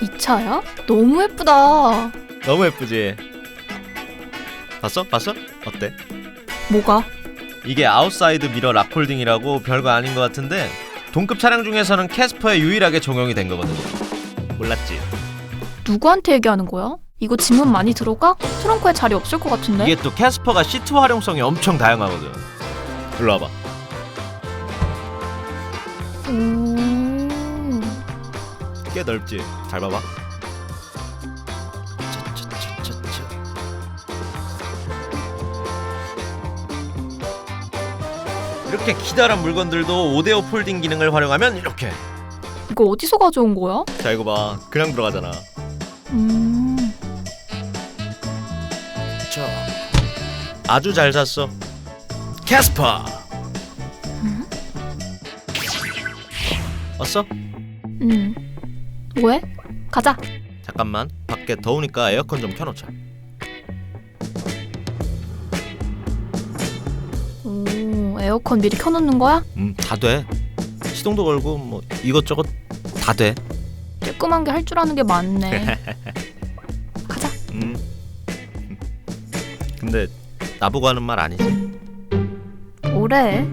자동차야? 너무 예쁘다. 너무 예쁘지? 봤어? 봤어? 어때? 뭐가? 이게 아웃사이드 미러 락홀딩이라고 별거 아닌 것 같은데 동급 차량 중에서는 캐스퍼에 유일하게 적용이 된 거거든. 몰랐지? 누구한테 얘기하는 거야? 이거 지문 많이 들어가? 트렁크에 자리 없을 것 같은데? 이게 또 캐스퍼가 시트 활용성이 엄청 다양하거든. 일로 와봐. 오. 꽤 넓지? 잘 봐봐. 이렇게 기다란 물건들도 5대5 폴딩 기능을 활용하면 이렇게 이거 어디서 가져온 거야? 자 이거 봐 그냥 들어가잖아 음. 자 아주 잘 샀어 캐스퍼 왔어? 음. 왜? 가자. 잠깐만 밖에 더우니까 에어컨 좀 켜놓자 오, 에어컨 미리 켜놓는 거야? 음다돼 시동도 걸고 뭐 이것저것 다돼 쬐끄만 게 할 줄 아는 게 많네. 가자. 음. 근데 나보고 하는 말 아니지 뭐래?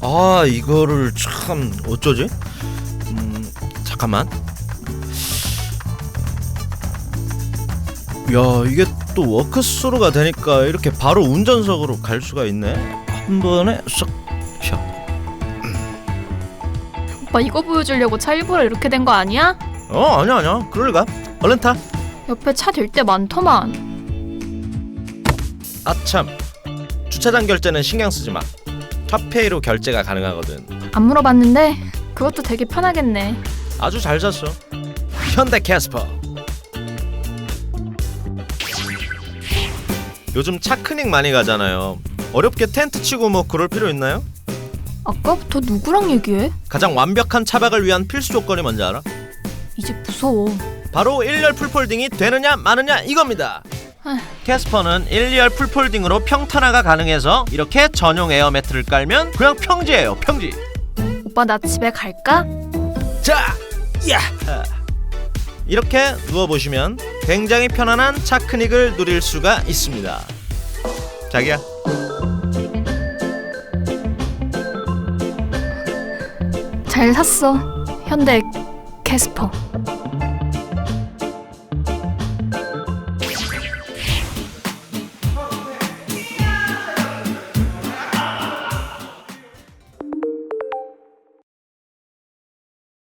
아 이거를 참 어쩌지? 음 잠깐만 야 이게 또 워크스루가 되니까 이렇게 바로 운전석으로 갈 수가 있네 한 번에 쏙 샥. 오빠 이거 보여주려고 차 일부러 이렇게 된 거 아니야? 어 아니야 아니야 그럴까 얼른 타 옆에 차 댈 때 많더만. 아참 주차장 결제는 신경 쓰지 마 카페이로 결제가 가능하거든 안 물어봤는데 그것도 되게 편하겠네. 아주 잘 샀어. 현대 캐스퍼. 요즘 차크닉 많이 가잖아요. 어렵게 텐트 치고 뭐 그럴 필요 있나요? 아까부터 누구랑 얘기해? 가장 완벽한 차박을 위한 필수 조건이 뭔지 알아? 이제 무서워. 바로 1열 풀폴딩이 되느냐 마느냐 이겁니다. 캐스퍼는 1, 2열 풀폴딩으로 평탄화가 가능해서 이렇게 전용 에어 매트를 깔면 그냥 평지예요 평지. 오빠 나 집에 갈까? 자, 야. 이렇게 누워 보시면 굉장히 편안한 차크닉을 누릴 수가 있습니다. 자기야, 잘 샀어. 현대 캐스퍼.